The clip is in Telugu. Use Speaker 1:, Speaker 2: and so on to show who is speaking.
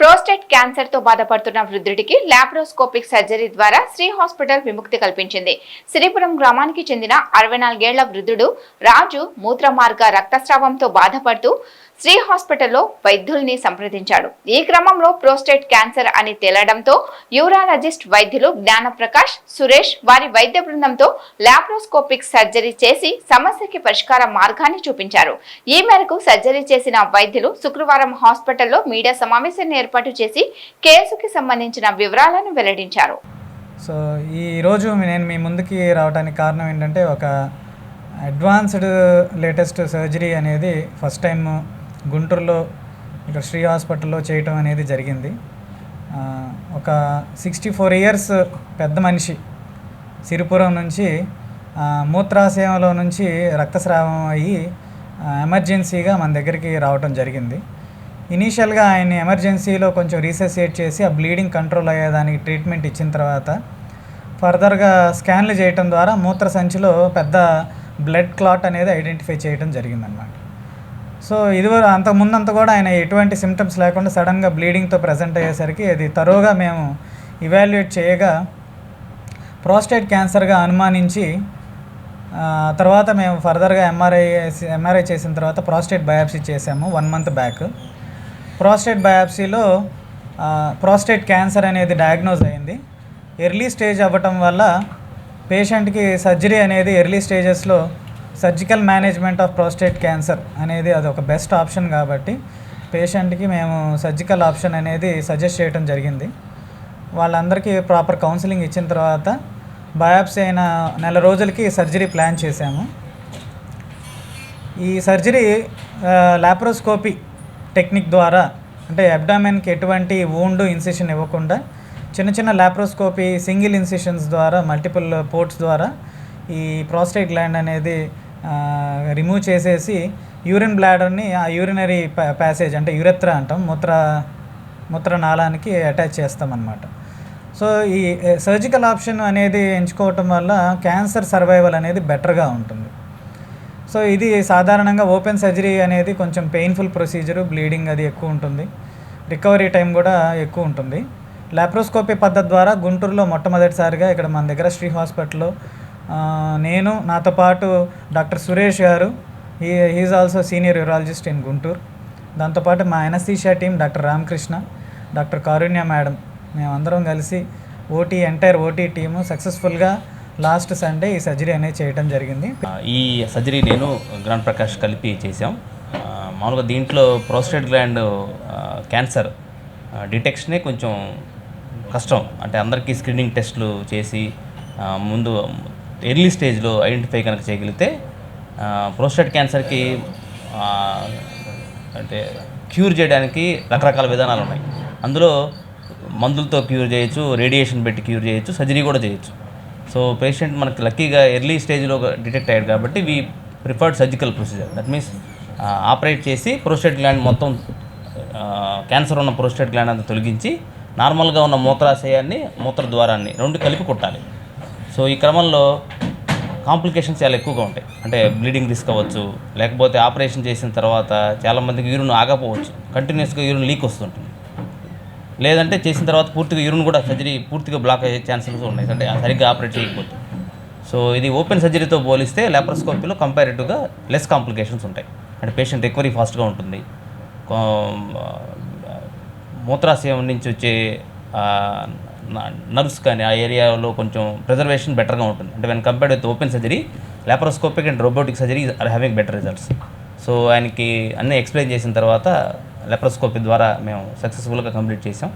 Speaker 1: ప్రోస్టేట్ క్యాన్సర్తో బాధపడుతున్న వృద్ధుడికి లాప్రోస్కోపిక్ సర్జరీ ద్వారా శ్రీ హాస్పిటల్ విముక్తి కల్పించింది. శ్రీపురం గ్రామానికి చెందిన అరవై నాలుగేళ్ళ వృద్ధుడు రాజు మూత్రమార్గ రక్తస్రావంతో బాధపడుతూ శ్రీ హాస్పిటల్లో వైద్యుల్ని సంప్రదించాడు. ఈ క్రమంలో ప్రోస్టేట్ క్యాన్సర్ అని తేలడంతో యూరాలజిస్ట్ వైద్యులు జ్ఞానప్రకాష్ సురేష్ వారి వైద్య బృందంతో లాప్రోస్కోపిక్ సర్జరీ చేసి సమస్యకి పరిష్కార మార్గాన్ని చూపించారు. ఈ మేరకు సర్జరీ చేసిన వైద్యులు శుక్రవారం హాస్పిటల్లో మీడియా సమావేశాన్ని ఏర్పాటు చేసి కేసుకి సంబంధించిన వివరాలను వెల్లడించారు.
Speaker 2: సో ఈరోజు నేను మీ ముందుకి రావడానికి కారణం ఏంటంటే ఒక అడ్వాన్స్డ్ లేటెస్ట్ సర్జరీ అనేది ఫస్ట్ టైం గుంటూరులో ఇక్కడ శ్రీ హాస్పిటల్లో చేయటం అనేది జరిగింది. ఒక సిక్స్టీ ఫోర్ ఇయర్స్ పెద్ద మనిషి సిరిపురం నుంచి మూత్రాశయంలో నుంచి రక్తస్రావం అయ్యి ఎమర్జెన్సీగా మన దగ్గరికి రావటం జరిగింది. ఇనీషియల్గా ఆయన ఎమర్జెన్సీలో కొంచెం రీసెసియేట్ చేసి ఆ బ్లీడింగ్ కంట్రోల్ అయ్యేదానికి ట్రీట్మెంట్ ఇచ్చిన తర్వాత ఫర్దర్గా స్కాన్లు చేయటం ద్వారా మూత్ర సంచిలో పెద్ద బ్లడ్ క్లాట్ అనేది ఐడెంటిఫై చేయడం జరిగిందనమాట సో ఇదివరకు ఇది అంతకుముందంతా కూడా ఆయన ఎటువంటి సిమ్టమ్స్ లేకుండా సడన్గా బ్లీడింగ్తో ప్రజెంట్ అయ్యేసరికి అది తరువుగా మేము ఇవాల్యుయేట్ చేయగా ప్రోస్టేట్ క్యాన్సర్గా అనుమానించి తర్వాత మేము ఫర్దర్గా ఎంఆర్ఐ ఎంఆర్ఐ చేసిన తర్వాత ప్రోస్టేట్ బయాప్సీ చేసాము వన్ మంత్ బ్యాక్ ప్రోస్టేట్ బయాప్సీలో ప్రోస్టేట్ క్యాన్సర్ అనేది డయాగ్నోజ్ అయింది. ఎర్లీ స్టేజ్ అవ్వటం వల్ల పేషెంట్కి సర్జరీ అనేది ఎర్లీ స్టేజెస్లో surgical management of prostate cancer అనేది అది ఒక బెస్ట్ ఆప్షన్ కాబట్టి పేషెంట్కి మేము సర్జికల్ ఆప్షన్ అనేది సజెస్ట్ చేయడం జరిగింది. వాళ్ళందరికీ ప్రాపర్ కౌన్సిలింగ్ ఇచ్చిన తర్వాత బయాప్సీ అయిన నెల రోజులకి సర్జరీ ప్లాన్ చేశాము. ఈ సర్జరీ లాప్రోస్కోపీ టెక్నిక్ ద్వారా అంటే అబ్డామెన్కి ఎటువంటి వూండ్ ఇన్సిషన్ ఇవ్వకుండా చిన్న చిన్న లాప్రోస్కోపీ సింగిల్ ఇన్సిషన్స్ ద్వారా మల్టిపుల్ పోర్ట్స్ ద్వారా ఈ ప్రోస్టేట్ గ్లాండ్ అనేది రిమూవ్ చేసేసి యూరిన్ బ్లాడర్ని ఆ యూరినరీ ప్యాసేజ్ అంటే యురెత్రా అంటాం మూత్ర మూత్రనాళానికి అటాచ్ చేస్తామన్నమాట. సో ఈ సర్జికల్ ఆప్షన్ అనేది ఎంచుకోవటం వల్ల క్యాన్సర్ సర్వైవల్ అనేది బెటర్గా ఉంటుంది. సో ఇది సాధారణంగా ఓపెన్ సర్జరీ అనేది కొంచెం పెయిన్ఫుల్ ప్రొసీజరు బ్లీడింగ్ అది ఎక్కువ ఉంటుంది. రికవరీ టైం కూడా ఎక్కువ ఉంటుంది. లాప్రోస్కోపీ పద్ధతి ద్వారా గుంటూరులో మొట్టమొదటిసారిగా ఇక్కడ మన దగ్గర శ్రీ హాస్పిటల్లో నేను నాతో పాటు డాక్టర్ సురేష్ గారు ఈ he is also senior urologist in Guntur. దాంతోపాటు మా anaesthesia team doctor Ramakrishna doctor Karunya madam మేమందరం కలిసి ఓటీ ఎంటైర్ ఓటీ టీము సక్సెస్ఫుల్గా లాస్ట్ సండే ఈ సర్జరీ అనేది చేయడం జరిగింది.
Speaker 3: ఈ సర్జరీ నేను గ్రాండ్ ప్రకాష్ కలిపి చేసాం మామూలుగా దీంట్లో ప్రోస్టేట్ గ్లాండ్ క్యాన్సర్ డిటెక్షనే కొంచెం కష్టం. అంటే అందరికీ స్క్రీనింగ్ టెస్ట్లు చేసి ముందు ఎర్లీ స్టేజ్లో ఐడెంటిఫై కనుక చేయగలిగితే ప్రోస్టేట్ క్యాన్సర్కి అంటే క్యూర్ చేయడానికి రకరకాల విధానాలు ఉన్నాయి. అందులో మందులతో క్యూర్ చేయొచ్చు రేడియేషన్ పెట్టి క్యూర్ చేయొచ్చు సర్జరీ కూడా చేయొచ్చు. సో పేషెంట్ మనకి లక్కీగా ఎర్లీ స్టేజ్లో డిటెక్ట్ అయ్యాడు కాబట్టి we preferred surgical procedure that means operate చేసి ప్రోస్టేట్ గ్లాండ్ మొత్తం క్యాన్సర్ ఉన్న ప్రోస్టేట్ గ్లాండ్ అంతా తొలగించి నార్మల్గా ఉన్న మూత్రాశయాన్ని మూత్ర ద్వారాన్ని రెండు కలిపి కొట్టాలి. సో ఈ క్రమంలో కాంప్లికేషన్స్ చాలా ఎక్కువగా ఉంటాయి. అంటే బ్లీడింగ్ రిస్క్ అవ్వచ్చు లేకపోతే ఆపరేషన్ చేసిన తర్వాత చాలామందికి యూరిన్ ఆగపోవచ్చు కంటిన్యూస్గా యూరిన్ లీక్ వస్తుంటుంది. లేదంటే చేసిన తర్వాత పూర్తిగా యూరిన్ కూడా సర్జరీ పూర్తిగా బ్లాక్ అయ్యే ఛాన్సెస్ ఉన్నాయి. అంటే సరిగ్గా ఆపరేట్ చేయకపోతే. సో ఇది ఓపెన్ సర్జరీతో పోలిస్తే లాప్రోస్కోపీలో కంపారిటివ్గా లెస్ కాంప్లికేషన్స్ ఉంటాయి. అంటే పేషెంట్ రికవరీ ఫాస్ట్గా ఉంటుంది. మూత్రాశయం నుంచి వచ్చే నర్వ్స్ కానీ ఆ ఏరియాలో కొంచెం ప్రిజర్వేషన్ బెటర్గా ఉంటుంది. అంటే when compared with open surgery laparoscopic and robotic surgery are having better results so ఆయనకి అన్నీ ఎక్స్ప్లెయిన్ చేసిన తర్వాత లెప్రోస్కోపీ ద్వారా మేము సక్సెస్ఫుల్గా కంప్లీట్ చేసాం